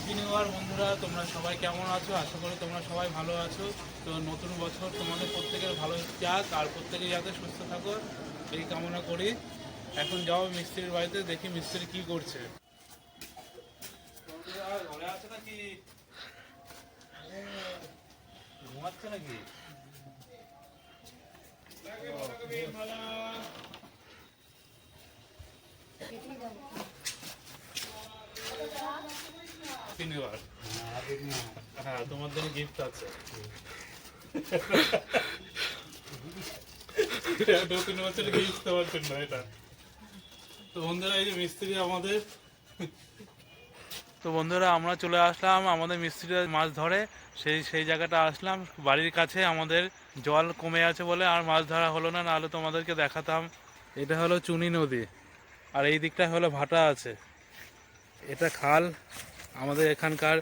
Happy new ইয়ার বন্ধুরা। তোমরা সবাই কেমন আছো? আশা করি তোমরা সবাই ভালো আছো। তো নতুন বছর তোমাদের প্রত্যেকের ভালো যাক আর প্রত্যেকে যাতে সুস্থ থাকো এই কামনা করি। এখন যাও মিস্ত্রির বাড়িতে দেখি মিস্ত্রি কি করছে। বন্ধুরা, ঘরে আছে নাকি? ঘুমাচ্ছে নাকি? হ্যাপি নিউ ইয়ার হ্যাঁ তোমার জন্য গিফট আছে নতুন বছরের গিফট তোমার জন্য, এটা। তো বন্ধুরা, এই যে মিস্ত্রি আমাদের। তো বন্ধুরা, আমরা চলে আসলাম আমাদের মিস্ত্রিরা মাছ ধরে। সেই সেই জায়গাটা আসলাম। বাড়ির কাছে আমাদের জল কমে আছে বলে আর মাছ ধরা হলো না, নাহলে তোমাদেরকে দেখাতাম। এটা হলো চুনি নদী। আর এই দিকটা হলো ভাটা আছে। এটা খাল। আমাদের এখানকার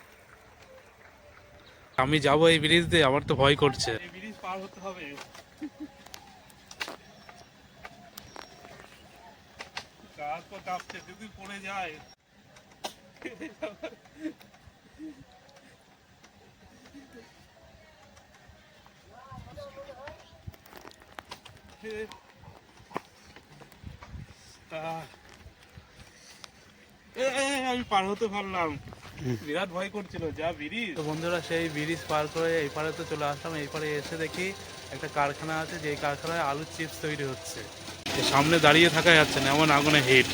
আমি যাব এই ব্রিজ দিয়ে, আমার তো ভয় করছে। এই ব্রিজ পার হতে হবে। যদি যায়। আমি পার হতে পারলাম। বিরাট ভয় করছিল, যা ব্রিজ। তো বন্ধুরা, সেই ব্রিজ পার করে এই পারে তো চলে আসলাম। এই পারে এসে দেখি একটা কারখানা আছে যে কারখানায় আলুর চিপস তৈরি হচ্ছে। সামনে দাঁড়িয়ে থাকা যাচ্ছে না, এমন আগুনে হিট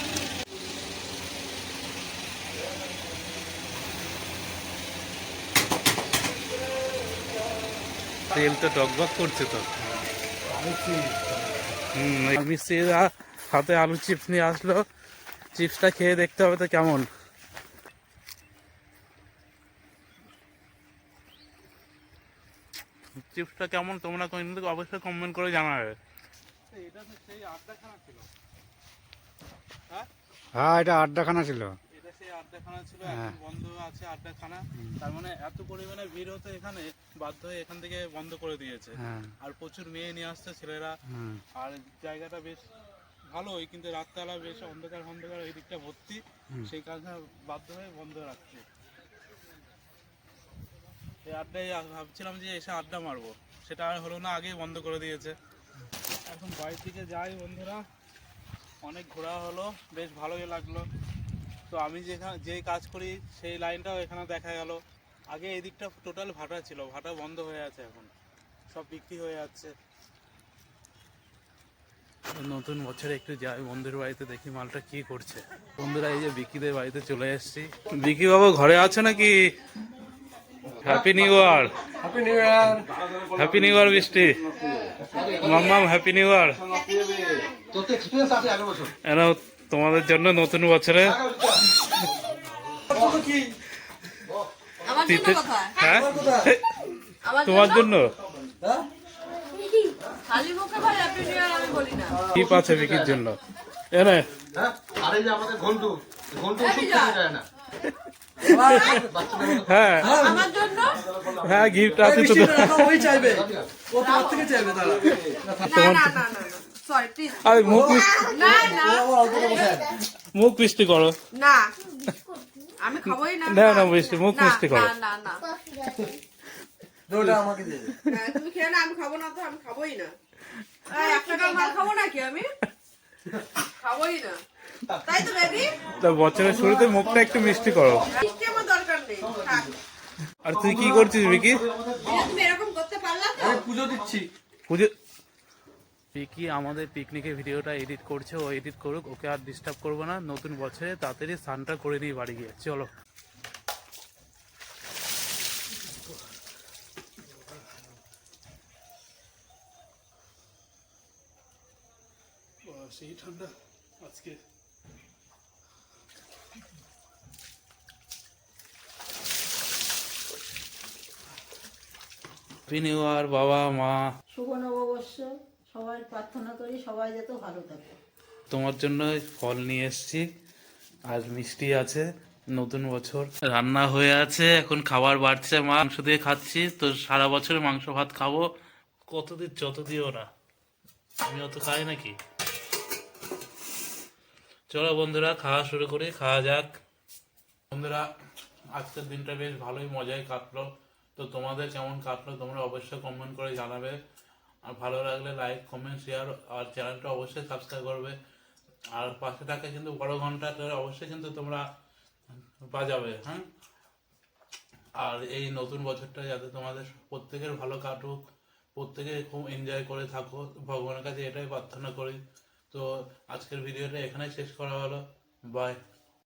তেল তো টকবক করছে তো। হুম মিস্ত্রিরা হাতে আলু চিপস নিয়ে আসলো। চিপসটা খেয়ে দেখতে হবে তো কেমন। চিপসটা কেমন তোমরা কিন্তু অবশ্যই কমেন্ট করে জানাবে। এটা তো সেই আড্ডাখানা ছিল হ্যাঁ হ্যাঁ এটা আড্ডাখানা ছিল। এটা সেই আড্ডাখানা ছিল হ্যাঁ। এখন বন্ধ আছে আড্ডাখানা। তার মানে এত পরিমাণে ভিড় হতো এখানে বাধ্য হয়ে এখান থেকে বন্ধ করে দিয়েছে। হ্যাঁ। আর প্রচুর মেয়ে নিয়ে আসছে ছেলেরা। আর জায়গাটা বেশ ভালোই কিন্তু রাতবেলা বেশ অন্ধকার অন্ধকার ওই দিকটা ভর্তি। সেই কারণে বাধ্য হয়ে বন্ধ রাখছে। এই আড্ডায় ভাবছিলাম যে এসে আড্ডা মারবো। সেটা আর হলো না, আগেই বন্ধ করে দিয়েছে। এখন বাড়ির দিকে যাই বন্ধুরা। অনেক ঘোরা হলো, বেশ ভালোই লাগল। তো আমি যেখানে যেই কাজ করি, সেই লাইনটাও এখানে দেখা গেল। আগে এই দিকটা টোটাল ভাটা ছিল, ভাটা বন্ধ হয়ে আছে এখন। সব বিক্রি হয়ে যাচ্ছে। নতুন বছরে একটু যাই, বন্ধুর বাড়িতে দেখি মালটা কি করছে। বন্ধুরা, এই যে বিকিদের বাড়িতে চলে এসেছি। বিকি বাবু ঘরে আছে নাকি? Happy new year happy new year happy new year Brishti মাম্মাম হ্যাপি নিউ ইয়ার তোর তো এক্সপিরিয়েন্স আছে আগের বছর। এন তোমাদের জন্য নতুন বছরে। হ্যাঁ? তোমার জন্য? হ্যাঁ? খালি মুখে ভাই হ্যাপি নিউ ইয়ার আমি বলি না। টিপ আছে বিকির জন্য। এনে। হ্যাঁ? আর যে আমাদের ঘন্টু। ঘন্টু ওষুধ খেতে যায় না। হ্যাঁ। হ্যাঁ গিফট আছে তো। ওই চাইবে। ও থেকে চাইবে তারা না না না না সরি প্লিজ আরে মুখ মিষ্টি না না। মুখ মিষ্টি করো। না। আমি খাবোই না না, না, মিষ্টি, মুখ মিষ্টি করো। না না না। আমাকে দে। হ্যাঁ, তুমি খেয়ে না আমি খাব না তো আমি খাবোই না। এক টাকার মাল খাব নাকি আমি? খাবোই না। তাই তো বেবি তা বছরের শুরুতে মুখটা একটু মিষ্টি করো। মিষ্টি আমার দরকার নেই আর তুই কি করছিস বিকি তুমি এরকম করতে পারলা তো? আমি পুজো দিচ্ছি। পুজো পিকি আমাদের পিকনিকের ভিডিওটা এডিট করছে ও এডিট করুক ওকে আর ডিস্টার্ব করব না। নতুন বছরে তাড়াতাড়ি স্নানটা করে নিই বাড়ি গিয়ে চলো। সেই ঠান্ডা আজকে। হ্যাপি নিউ ইয়ার বাবা মা। শুভ নববর্ষ। সবাই প্রার্থনা করি সবাই যাতে ভালো থাকে। তোমার জন্য ফল নিয়ে এসেছি। আর মিষ্টি আছে নতুন বছর। রান্না হয়ে আছে এখন খাবার বাড়ছে মাংস দিয়ে খাচ্ছি তো সারা বছর মাংস ভাত খাব। কতদিন যত দিও না। আমি অত খাই নাকি? চলো বন্ধুরা খাওয়া শুরু করি খাওয়া যাক। বন্ধুরা আজকের দিনটা বেশ ভালোই মজায় কাটলো। তো তোমাদের কেমন কাটলো তোমরা অবশ্যই কমেন্ট করে জানাবে। আর ভালো লাগলে লাইক কমেন্ট শেয়ার আর চ্যানেলটা অবশ্যই সাবস্ক্রাইব করবে। আর পাশে থাকা কিন্তু বড় ঘন্টাটা অবশ্যই কিন্তু তোমরা বাজাবে হ্যাঁ? আর এই নতুন বছরটা যাতে তোমাদের প্রত্যেকের ভালো কাটুক, প্রত্যেকে খুব এনজয় করে থাকো। ভগবানের কাছে এটাই প্রার্থনা করি। তো আজকের ভিডিওটা এখানে শেষ করা হলো। বাই